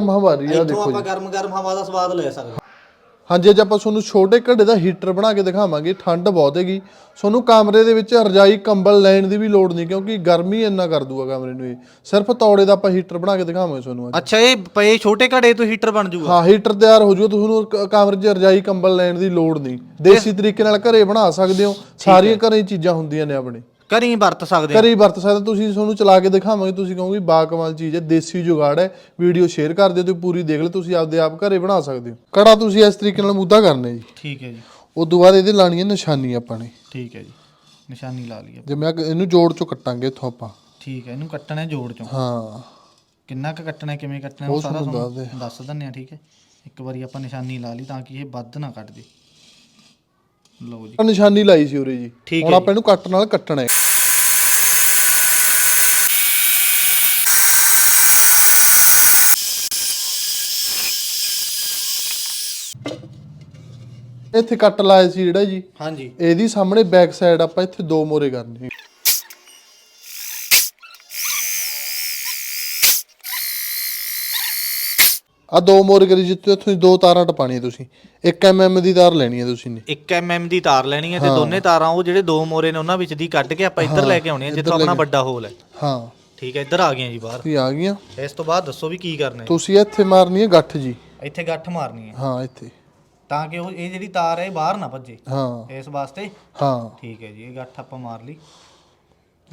ਮਹਾਮਾਰੀ ਆ ਇੱਥੋਂ ਦੇਖੋ ਆਪਾਂ ਗਰਮ ਗਰਮ ਹਵਾ ਦਾ ਸਵਾਦ ਲੈ ਸਕਦੇ ਹਾਂ। ਹਾਂਜੀ ਅੱਜ ਆਪਾਂ ਤੁਹਾਨੂੰ ਛੋਟੇ ਘੜੇ ਦਾ ਹੀਟਰ ਬਣਾ ਕੇ ਦਿਖਾਵਾਂਗੇ। ਠੰਡ ਬਹੁਤ ਹੈਗੀ। ਤੁਹਾਨੂੰ ਕਮਰੇ ਦੇ ਵਿੱਚ ਰਜਾਈ ਕੰਬਲ ਲੈਣ ਦੀ ਵੀ ਲੋੜ ਨਹੀਂ ਕਿਉਂਕਿ ਗਰਮੀ ਇੰਨਾ ਕਰ ਦੂਗਾ ਕਮਰੇ ਨੂੰ ਇਹ। ਸਿਰਫ ਤੌੜੇ ਦਾ ਆਪਾਂ ਹੀਟਰ ਬਣਾ ਕੇ ਦਿਖਾਵਾਂਗੇ ਤੁਹਾਨੂੰ ਅੱਜ। ਅੱਛਾ ਇਹ ਪਏ ਛੋਟੇ ਘੜੇ ਤੋਂ ਹੀਟਰ ਬਣ ਜੂਗਾ? ਹਾਂ ਹੀਟਰ ਤਿਆਰ ਹੋ ਜੂਗਾ ਤੁਹਾਨੂੰ ਕ- ਕਮਰੇ 'ਚ ਰਜਾਈ ਕੰਬਲ ਲੈਣ ਦੀ ਲੋੜ ਨਹੀਂ। ਦੇਸੀ ਤਰੀਕੇ ਨਾਲ ਘਰੇ ਬਣਾ ਸਕਦੇ ਹੋ। ਸਾਰੀਆਂ ਘਰੇ ਚੀਜ਼ਾਂ ਹੁੰਦੀਆਂ ਨੇ ਆਪਣੇ। ਘਰੀ ਵਰਤ ਸਕਦੇ ਹਾਂ। ਹੀ ਵਰਤ ਸਕਦੇ ਹੋ। ਤੁਸੀਂ ਤੁਹਾਨੂੰ ਚਲਾ ਕੇ ਦਿਖਾਵਾਂਗੇ ਤੁਸੀਂ ਕਹੋਗੇ ਬਾ ਕਮਾਲ ਚੀਜ਼ ਹੈ ਦੇਸੀ ਜੁਗਾੜ ਹੈ ਵੀਡੀਓ ਸ਼ੇਅਰ ਕਰ ਦਿਓ ਤੇ ਪੂਰੀ ਦੇਖ ਲਓ ਤੁਸੀਂ ਆਪਦੇ ਆਪ ਘਰੇ ਬਣਾ ਸਕਦੇ ਹੋ। ਕੜਾ ਤੁਸੀਂ ਇਸ ਤਰੀਕੇ ਨਾਲ ਮੁੱਦਾ ਕਰਨਾ ਜੀ। ਠੀਕ ਹੈ ਜੀ। ਉਸ ਤੋਂ ਬਾਅਦ ਇਹਦੇ ਲਾਣੀ ਹੈ ਨਿਸ਼ਾਨੀ ਆਪਾਂ ਨੇ। ਠੀਕ ਹੈ ਜੀ। ਨਿਸ਼ਾਨੀ ਲਾ ਲਈ ਆਪਾਂ। ਜਿਵੇਂ ਇਹਨੂੰ ਜੋੜ ਚੋਂ ਕੱਟਾਂਗੇ ਇੱਥੋਂ ਆਪਾਂ। ਠੀਕ ਹੈ ਇਹਨੂੰ ਕੱਟਣਾ ਹੈ ਜੋੜ ਚੋਂ। ਹਾਂ। ਕਿੰਨਾ ਕੁ ਕੱਟਣਾ ਹੈ, ਕਿਵੇਂ ਕੱਟਣਾ ਹੈ, ਉਹ ਉਹ ਸਾਰਾ ਤੁਹਾਨੂੰ ਤੁਹਾਨੂੰ ਦੱਸ ਦਿੰਨੇ ਆ ਠੀਕ ਹੈ। ਇੱਕ ਵਾਰੀ ਆਪਾਂ ਨਿਸ਼ਾਨੀ ਲਾ ਲਈ ਤਾਂ ਕਿ ਇਹ ਵੱਧ ਨਾ ਕੱਟ ਦੇ ਲਓ ਜੀ। ਨਿਸ਼ਾਨੀ ਲਾਈ ਸੀ ਉਰੇ ਜੀ। ਠੀਕ ਹੁਣ ਹੈ ਆਪਾਂ ਇਹਨੂੰ ਕੱਟ ਨਾਲ ਕੱਟਣਾ ਹੈ। ਇੱਥੇ ਕੱਟ ਲਾਇਆ ਸੀ ਜਿਹੜਾ ਜੀ। ਹਾਂਜੀ। ਇਹਦੀ ਸਾਹਮਣੇ ਬੈਕ ਸਾਈਡ ਆਪਾਂ ਇੱਥੇ ਦੋ ਮੋਰੇ ਕਰਨੇ ਆ ਦੋ ਮੋਰੇ ਕਰੀ ਜਿੱਥੇ ਤੁਸੀਂ ਦੋ ਤਾਰਾਂ ਟਪਾਣੀਆਂ ਤੁਸੀਂ। 1 mm ਦੀ ਤਾਰ ਲੈਣੀ ਹੈ ਤੁਸੀਂ ਨੇ। 1 mm ਦੀ ਤਾਰ ਲੈਣੀ ਹੈ ਤੇ ਦੋਨੇ ਤਾਰਾਂ ਉਹ ਜਿਹੜੇ ਦੋ ਮੋਰੇ ਨੇ ਉਹਨਾਂ ਵਿੱਚ ਦੀ ਕੱਢ ਕੇ ਆਪਾਂ ਇੱਧਰ ਲੈ ਕੇ ਆਉਣੇ ਆ ਜਿੱਥੋਂ ਆਪਣਾ ਵੱਡਾ ਹੋਲ ਹੈ। ਹਾਂ। ਠੀਕ ਹੈ ਇੱਧਰ ਆ ਗਈਆਂ ਜੀ ਬਾਹਰ। ਤੁਸੀਂ ਆ ਗਈਆਂ। ਇਸ ਤੋਂ ਬਾਅਦ ਦੱਸੋ ਵੀ ਕੀ ਕਰਨਾ ਹੈ। ਤੁਸੀਂ ਇੱਥੇ ਮਾਰਨੀ ਹੈ ਗੱਠ ਜੀ। ਇੱਥੇ ਗੱਠ ਮਾਰਨੀ ਹੈ। ਹਾਂ ਇੱਥੇ। ਤਾਂ ਕਿ ਉਹ ਇਹ ਜਿਹੜੀ ਤਾਰ ਹੈ ਇਹ ਬਾਹਰ ਨਾ ਭੱਜੇ। ਹਾਂ। ਇਸ ਵਾਸਤੇ? ਹਾਂ। ਠੀਕ ਹੈ ਜੀ ਇਹ ਗੱਠ ਆਪਾਂ ਮਾਰ ਲਈ।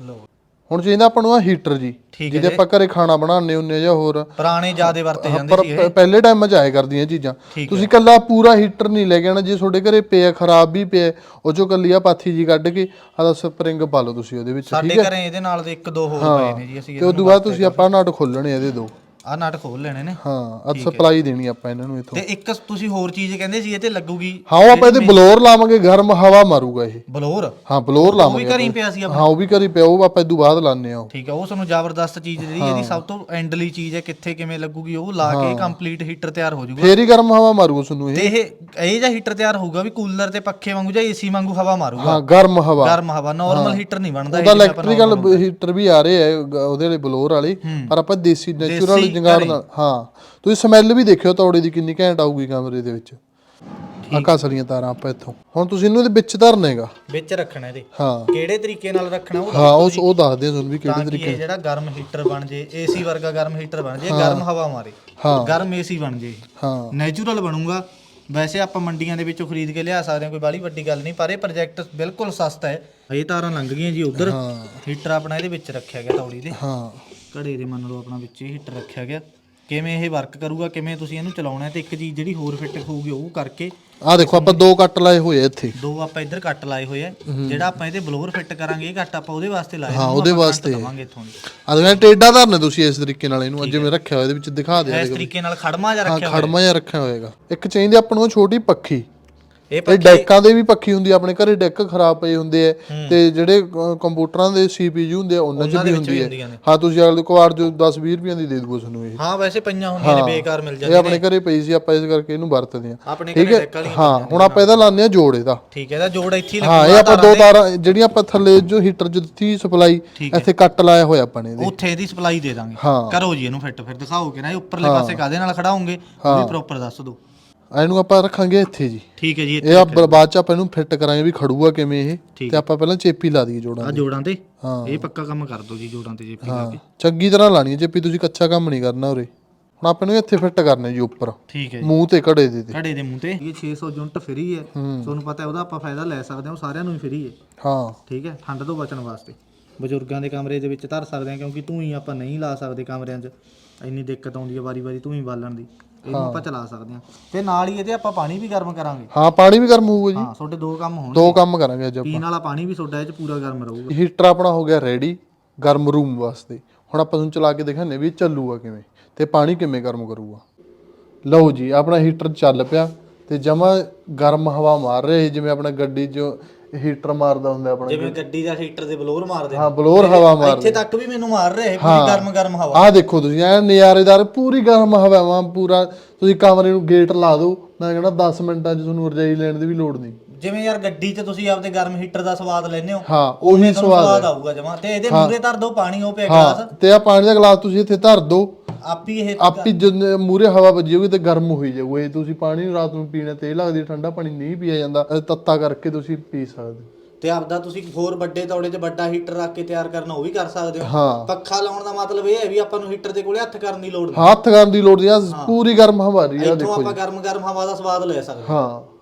ਲਓ। ਹੁਣ ਚਾਹੀਦਾ ਆਪਾਂ ਨੂੰ ਆ ਹੀਟਰ ਜੀ ਠੀਕ ਹੈ ਜਿਹਦੇ ਆਪਾਂ ਘਰੇ ਖਾਣਾ ਬਣਾਉਂਦੇ ਹੁੰਨੇ ਜਾਂ ਹੋਰ। ਪੁਰਾਣੇ ਜਿਆਦੇ ਵਰਤੇ ਜਾਂਦੇ ਸੀ ਪ- ਪਹਿਲੇ ਟਾਈਮ 'ਚ ਆਏ ਕਰਦੀਆਂ ਚੀਜ਼ਾਂ। ਠੀਕ ਤੁਸੀਂ ਕੱਲਾ ਪੂਰਾ ਹੀਟਰ ਨਹੀਂ ਲੈ ਕੇ ਆਣਾ ਜੇ ਤੁਹਾਡੇ ਘਰੇ ਪਿਆ ਖਰਾਬ ਵੀ ਪਿਆ ਉਹ ਚੋਂ ਕੱਲੀ ਆ ਪਾਥੀ ਜੀ ਕੱਢ ਕੇ ਆਦਾ ਸਪਰਿੰਗ ਪਾ ਲਓ ਤੁਸੀਂ ਉਹਦੇ ਵਿੱਚ ਸਾਡੇ ਘਰੇ ਇਹਦੇ ਨਾਲ ਦੇ ਇੱਕ ਦੋ ਹੋਰ ਪਏ ਨੇ ਜੀ ਅਸੀਂ ਤੇ ਉਸ ਤੋਂ ਬਾਅਦ ਤੁਸੀਂ ਆਪਾਂ ਨਟ ਖੋਲਣੇ ਇਹਦੇ ਦੋ। ਆਹ ਨਟ ਖੋਲ ਲੈਣੇ ਨੇ। ਹਾਂ ਆ ਸਪਲਾਈ ਦੇਣੀ ਆਪਾਂ ਇਹਨਾਂ ਨੂੰ ਇਥੋਂ। ਤੇ ਇੱਕ ਤੁਸੀਂ ਹੋਰ ਚੀਜ਼ ਕਹਿੰਦੇ ਸੀ ਇਹ ਤੇ ਲੱਗੂਗੀ। ਹਾਂ ਉਹ ਆਪਾਂ ਇਹਦੇ ਬਲੋਰ ਲਾਵਾਂਗੇ ਗਰਮ ਹਵਾ ਮਾਰੂਗਾ ਇਹ। ਬਲੋਰ? ਹਾਂ ਬਲੋਰ ਉਹ ਵੀ ਲਾਵਾਂਗੇ ਘਰੀ ਪਿਆ ਸੀ ਹਾਂ ਉਹ ਵੀ ਕਰੀ ਪਿਆ ਉਹ ਆਪਾਂ ਇਦੋਂ ਬਾਅਦ ਲਾਣੇ ਆ। ਠੀਕ ਹੈ ਉਹ ਤੁਹਾਨੂੰ ਜ਼ਬਰਦਸਤ ਚੀਜ਼ ਜਿਹੜੀ ਇਹਦੀ ਸਭ ਤੋਂ ਐਂਡਲੀ ਚੀਜ਼ ਹੈ ਕਿੱਥੇ ਕਿਵੇਂ ਲੱਗੂਗੀ ਉਹ ਲਾ ਕੇ ਕੰਪਲੀਟ ਹੀਟਰ ਤਿਆਰ ਹੋ ਜਾਊਗਾ। ਫੇਰ ਹੀ ਗਰਮ ਹਵਾ ਮਾਰੂਗਾ ਤੁਹਾਨੂੰ ਇਹ। ਤੇ ਇਹ ਇਹ ਜਿਹਾ ਹੀਟਰ ਤਿਆਰ ਹੋਊਗਾ ਵੀ ਕੂਲਰ ਤੇ ਪੱਖੇ ਵਾਂਗੂ ਜਾਂ ਏਸੀ ਵਾਂਗੂ ਹਵਾ ਮਾਰੂਗਾ। ਹਾਂ ਗਰਮ ਹਵਾ। ਗਰਮ ਹਵਾ ਨਾਰਮਲ ਹੀਟਰ ਨਹੀਂ ਬਣਦਾ ਉਹਦਾ ਇਲੈਕਟ੍ਰੀਕਲ ਹੀਟਰ ਵੀ ਆ ਰਹੇ ਆ ਉਹਦੇ ਵਾਲੇ ਬਲੋਰ ਵਾਲੇ ਪਰ ਆਪਾਂ ਦੇਸੀ ਨੈਚੁਰਲ ਜੰਗਾੜ ਨਾਲ ਹਾਂ ਤੁਸੀਂ ਸਮੈਲ ਵੀ ਦੇਖਿਓ ਤੌੜੇ ਦੀ ਕਿੰਨੀ ਘੈਂਟ ਆਊਗੀ ਕਮਰੇ ਦੇ ਵਿੱਚ। ਆ ਕਾਸਲੀਆਂ ਤਾਰਾਂ ਆਪਾਂ ਇੱਥੋਂ। ਹੁਣ ਤੁਸੀਂ ਇਹਨੂੰ ਇਹਦੇ ਵਿੱਚ ਧਰਨੇਗਾ। ਵਿੱਚ ਰੱਖਣਾ ਇਹਦੇ। ਹਾਂ। ਕਿਹੜੇ ਤਰੀਕੇ ਨਾਲ ਰੱਖਣਾ ਉਹ ਹਾਂ ਉਹ ਉਹ ਦੱਸਦੇ ਤੁਹਾਨੂੰ ਵੀ ਕਿਹੜੇ ਤਾਂ ਕਿ ਇਹ ਜਿਹੜਾ ਗਰਮ ਹੀਟਰ ਬਣ ਜੇ ਏਸੀ ਵਰਗਾ ਗਰਮ ਹੀਟਰ ਬਣ ਜੇ ਗਰਮ ਹਵਾ ਮਾਰੇ। ਹਾਂ। ਗਰਮ ਏਸੀ ਬਣ ਜੇ। ਹਾਂ। ਨੈਚੁਰਲ ਬਣੂਗਾ। ਵੈਸੇ ਆਪਾਂ ਮੰਡੀਆਂ ਦੇ ਵਿੱਚੋਂ ਖਰੀਦ ਕੇ ਲਿਆ ਸਕਦੇ ਹਾਂ ਕੋਈ ਬਾਲੀ ਵੱਡੀ ਗੱਲ ਨਹੀਂ ਪਰ ਇਹ ਪ੍ਰੋਜੈਕਟ ਬਿਲਕੁਲ ਸਸਤਾ ਹੈ। ਇਹ ਤਾਰਾਂ ਲੰਘ ਗਈਆਂ ਜੀ ਉਧਰ। ਹੀਟਰ ਆਪਣਾ ਇਹਦੇ ਵਿੱਚ ਰੱਖਿਆ ਗਿਆ ਤੌੜੀ ਦੇ। ਹਾਂ। ਘੜੇ ਦੇ ਮੰਨ ਲਓ ਆਪਣਾ ਵਿੱਚ ਹੀ ਹੀਟਰ ਰੱਖਿਆ ਗਿਆ। ਕਿਵੇਂ ਇਹ ਵਰਕ ਕਰੂਗਾ ਕਿਵੇਂ ਤੁਸੀਂ ਇਹਨੂੰ ਚਲਾਉਣਾ ਹੈ ਤੇ ਇੱਕ ਚੀਜ਼ ਜਿਹੜੀ ਹੋਰ ਫਿੱਟ ਹੋਊਗੀ ਉਹ ਕਰਕੇ ਆ ਦੇਖੋ ਆਪਾਂ ਦੋ ਕੱਟ ਲਾਏ ਹੋਏ ਆ ਇੱਥੇ। ਦੋ ਆਪਾਂ ਇੱਧਰ ਕੱਟ ਲਾਏ ਹੋਏ ਆ ਜਿਹੜਾ ਆਪਾਂ ਇਹਦੇ ਬਲੋਰ ਫਿੱਟ ਕਰਾਂਗੇ ਇਹ ਕੱਟ ਆਪਾਂ ਉਹਦੇ ਵਾਸਤੇ ਲਾਏ ਹਾਂ, ਉਹਦੇ ਵਾਸਤੇ। ਦਵਾਂਗੇ ਇੱਥੋਂ ਆ ਦੇਖੋ ਟੇਡਾ ਧਰਨੇ ਤੁਸੀਂ ਇਸ ਤਰੀਕੇ ਨਾਲ ਇਹਨੂੰ ਜਿਵੇਂ ਰੱਖਿਆ ਹੋਇਆ ਇਹਦੇ ਵਿੱਚ ਦਿਖਾ ਦਿਆ ਇਸ ਤਰੀਕੇ ਨਾਲ ਖੜਮਾ ਜਿਹਾ ਹਾਂ ਰੱਖਿਆ ਖੜਮਾ ਜਿਹਾ ਰੱਖਿਆ ਹੋਏਗਾ ਇੱਕ ਚਾਹੀਦੀ ਆਪਾਂ ਨੂੰ ਛੋਟੀ ਪੱਖੀ ਇਹ ਇਹ ਡੈਕਾਂ ਦੇ ਵੀ ਪੱਖੀ ਹੁੰਦੀ ਆ, ਆਪਣੇ ਘਰੇ ਡੈਕ ਖਰਾਬ ਪਏ ਹੁੰਦੇ ਆ ਤੇ ਜਿਹੜੇ ਅ, ਕੰਪਿਊਟਰਾਂ ਦੇ ਸੀਪੀਯੂ ਹੁੰਦੇ ਆ ਉਹਨਾਂ 'ਚ ਵੀ ਹੁੰਦੀ ਹੁੰਦੀਆਂ ਹੈ ਨੇ। ਹਾਂ ਤੁਸੀਂ ਅਗਲੇ ਕੁਆਰ ਜੋ 10 20 ਰੁਪਈਆਂ ਦੀ ਦੇ ਦੂਗਾ ਤੁਹਾਨੂੰ ਇਹ। ਹਾਂ ਵੈਸੇ ਪਈਆਂ ਹੁੰਦੀਆਂ ਨੇ ਬੇਕਾਰ ਮਿਲ ਇਹ ਜਾਂਦੀਆਂ ਆਪਣੇ ਘਰੇ ਪਈ ਸੀ ਆਪਾਂ ਇਸ ਕਰਕੇ ਇਹਨੂੰ ਵਰਤਦੇ ਆ ਆਪਣੇ ਘਰੇ ਹੈ? ਡੈਕ ਵਾਲੀਆਂ ਹਾਂ ਹੁਣ ਆਪਾਂ ਇਹਦਾ ਲਾਉਂਦੇ ਆ ਜੋੜ ਇਹਦਾ। ਠੀਕ ਹੈ ਇਹਦਾ ਜੋੜ ਇੱਥੇ ਹੀ ਹਾਂ ਇਹ ਆਪਾਂ ਦੋ ਤਾਰਾਂ ਜਿਹੜੀਆਂ ਆਪਾਂ ਥੱਲੇ ਜੋ ਹੀਟਰ ਚ ਦਿੱਤੀ ਸਪਲਾਈ ਇੱਥੇ ਕੱਟ ਲਾਇਆ ਹੋਇਆ ਆਪਾਂ ਨੇ ਇਹਦੇ। ਉੱਥੇ ਇਹਦੀ ਸਪਲਾਈ ਦੇ ਦਾਂਗੇ। ਹਾਂ। ਕਰੋ ਜੀ ਇਹਨੂੰ ਫਿੱਟ ਫਿਰ ਦਿਖਾਓ ਕਿ ਨਾ ਇਹ ਉੱਪਰਲੇ ਪਾਸੇ ਕਾਦੇ ਨਾਲ ਖੜਾਉਂਗੇ ਉਹ ਵੀ ਪ੍ਰੋਪਰ ਦੱਸ ਦਿਓ। ਇਹਨੂੰ ਆਪਾਂ ਰੱਖਾਂਗੇ ਇੱਥੇ ਜੀ। ਠੀਕ ਹੈ ਜੀ ਇਹ ਆ ਬਾਅਦ ਚ ਆਪਾਂ ਇਹਨੂੰ ਫਿੱਟ ਕਰਾਂਗੇ ਵੀ ਖੜੂਗਾ ਕਿਵੇਂ ਇਹ। ਤੇ ਆਪਾਂ ਪਹਿਲਾਂ ਚੇਪੀ ਲਾ ਦਈਏ ਜੋੜਾਂ ਆ ਜੋੜਾਂ ਤੇ? ਹਾਂ। ਇਹ ਪੱਕਾ ਕੰਮ ਕਰ ਦਿਓ ਜੀ ਜੋੜਾਂ ਤੇ ਜੇਪੀ ਲਾ ਕੇ। ਚੰਗੀ ਤਰ੍ਹਾਂ ਲਾਣੀ ਹੈ ਚੇਪੀ ਤੁਸੀਂ ਕੱਚਾ ਕੰਮ ਨਹੀਂ ਕਰਨਾ ਉਰੇ। ਹੁਣ ਆਪਾਂ ਨੂੰ ਇੱਥੇ ਫਿੱਟ ਕਰਨਾ ਜੀ ਉੱਪਰ। ਠੀਕ ਹੈ ਜੀ। ਮੂੰਹ ਤੇ ਘੜੇ ਦੇ ਤੇ। ਘੜੇ ਦੇ ਮੂੰਹ ਤੇ। ਇਹ 600 ਯੂਨਿਟ ਫ੍ਰੀ ਹੈ। ਤੁਹਾਨੂੰ ਪਤਾ ਹੈ ਉਹਦਾ ਆਪਾਂ ਫਾਇਦਾ ਲੈ ਸਕਦੇ ਹਾਂ ਉਹ ਸਾਰਿਆਂ ਨੂੰ ਹੀ ਫ੍ਰੀ ਹੈ। ਹਾਂ। ਠੀਕ ਹੈ ਠੰਡ ਤੋਂ ਬਚਣ ਵਾਸਤੇ। ਬਜ਼ੁਰਗਾਂ ਦੇ ਕਮਰੇ ਦੇ ਵਿੱਚ ਧਰ ਸਕਦੇ ਹਾਂ ਕਿਉਂਕਿ ਧੂਈ ਆਪਾਂ ਨਹੀਂ ਲਾ ਸਕਦੇ ਕਮਰਿਆਂ 'ਚ। ਇੰਨੀ ਦਿੱਕਤ ਆਉਂਦੀ ਹੈ ਵਾਰੀ-ਵਾਰੀ ਧੂਈ ਬਾਲਣ ਦੀ। ਇਹਨੂੰ ਆਪਾਂ ਚਲਾ ਸਕਦੇ ਹਾਂ। ਤੇ ਨਾਲ ਹੀ ਇਹਦੇ ਆਪਾਂ ਪਾਣੀ ਵੀ ਗਰਮ ਕਰਾਂਗੇ। ਹਾਂ ਪਾਣੀ ਵੀ ਗਰਮ ਹੋਊਗਾ ਜੀ। ਹਾਂ ਤੁਹਾਡੇ ਦੋ ਕੰਮ ਹੋਣਗੇ। ਦੋ ਕੰਮ ਕਰਾਂਗੇ ਅੱਜ ਆਪਾਂ। ਪੀਣ ਵਾਲਾ ਪਾਣੀ ਵੀ ਤੁਹਾਡਾ ਇਹ 'ਚ ਪੂਰਾ ਗਰਮ ਰਹੂਗਾ। ਹੀਟਰ ਆਪਣਾ ਹੋ ਗਿਆ ਰੈਡੀ ਗਰਮ ਰੂਮ ਵਾਸਤੇ। ਹੁਣ ਆਪਾਂ ਤੁਹਾਨੂੰ ਚਲਾ ਕੇ ਦਿਖਾਣੇ ਵੀ ਇਹ ਚੱਲੂਗਾ ਕਿਵੇਂ ਤੇ ਪਾਣੀ ਕਿਵੇਂ ਗਰਮ ਕਰੂਗਾ। ਲਓ ਜੀ ਆਪਣਾ ਹੀਟਰ ਚੱਲ ਪਿਆ ਤੇ ਜਮਾ ਗਰਮ ਹਵਾ ਮਾਰ ਰਿਹਾ ਜਿਵੇਂ ਆਪਣਾ ਗੱਡੀ 'ਚ ਹੀਟਰ ਮਾਰਦਾ ਹੁੰਦਾ ਆਪਣਾ ਜਿਵੇਂ ਗੱਡੀ ਦਾ ਹੀਟਰ ਦੇ ਬਲੋਰ ਮਾਰਦੇ ਹਾਂ ਬਲੋਰ ਹਵਾ ਮਾਰ ਇੱਥੇ ਤੱਕ ਵੀ ਮੈਨੂੰ ਮਾਰ ਰਿਹਾ ਇਹ ਪੂਰੀ ਗਰਮ ਗਰਮ ਹਵਾ। ਆਹ ਦੇਖੋ ਤੁਸੀਂ ਐ ਨਜ਼ਾਰੇਦਾਰ ਪੂਰੀ ਗਰਮ ਹਵਾਵਾਂ ਪੂਰਾ ਤੁਸੀਂ ਕਮਰੇ ਨੂੰ ਗੇਟ ਲਾ ਦਿਓ ਮੈਂ ਕਹਿੰਦਾ 10 ਮਿੰਟਾਂ 'ਚ ਤੁਹਾਨੂੰ ਰਜਾਈ ਲੈਣ ਦੀ ਵੀ ਲੋੜ ਨਹੀਂ। ਜਿਵੇਂ ਯਾਰ ਗੱਡੀ 'ਚ ਤੁਸੀਂ ਆਪਦੇ ਗਰਮ ਹੀਟਰ ਦਾ ਸਵਾਦ ਲੈਂਦੇ ਹੋ ਹਾਂ ਉਹੀ ਸਵਾਦ ਆਊਗਾ ਜਮਾ। ਤੇ ਇਹਦੇ ਮੂਰੇ ਧਰ ਦੋ ਪਾਣੀ ਉਹ ਪਿਆ ਗਲਾਸ। ਤੇ ਆ ਪਾਣੀ ਦਾ ਗਲਾਸ ਤੁਸੀਂ ਇੱਥੇ ਧਰ ਦਿਓ। ਆਪੀ ਇਹ ਆਪੀ ਜਦ ਮੂਰੇ ਹਵਾ ਵੱਜੂਗੀ ਤੇ ਗਰਮ ਹੋਈ ਜਾਊਗਾ। ਇਹ ਤੁਸੀਂ ਪਾਣੀ ਰਾਤ ਨੂੰ ਪੀਣਾ ਤੇ ਲੱਗਦੀ ਠੰਡਾ ਪਾਣੀ ਨਹੀਂ ਪੀਆ ਜਾਂਦਾ। ਇਹ ਤੱਤਾ ਕਰਕੇ ਤੁਸੀਂ ਪੀ ਸਕਦੇ ਹੋ। ਤੇ ਆਪਦਾ ਤੁਸੀਂ ਹੋਰ ਵੱਡੇ ਤੌੜੇ 'ਚ ਵੱਡਾ ਹੀਟਰ ਰੱਖ ਕੇ ਤਿਆਰ ਕਰਨਾ ਉਹ ਵੀ ਕਰ ਸਕਦੇ ਹੋ। ਹਾਂ। ਪੱਖਾ ਲਾਉਣ ਦਾ ਮਤਲਬ ਇਹ ਹੈ ਵੀ ਆਪਾਂ ਨੂੰ ਹੀਟਰ ਦੇ ਕੋਲੇ ਹੱਥ ਕਰਨ ਦੀ ਲੋੜ ਨਹੀਂ। ਹੱਥ ਕਰਨ ਦੀ ਲੋੜ ਨਹੀਂ। ਆ ਪੂਰੀ ਗਰਮ ਹਵਾ ਰਹੀ ਆ ਇੱਥੋਂ ਦੇਖੋ ਆਪਾਂ ਗਰਮ ਗਰਮ ਹਵਾ ਦਾ ਸਵਾਦ ਲੈ ਸਕਦੇ ਹਾਂ। ਹਾਂ।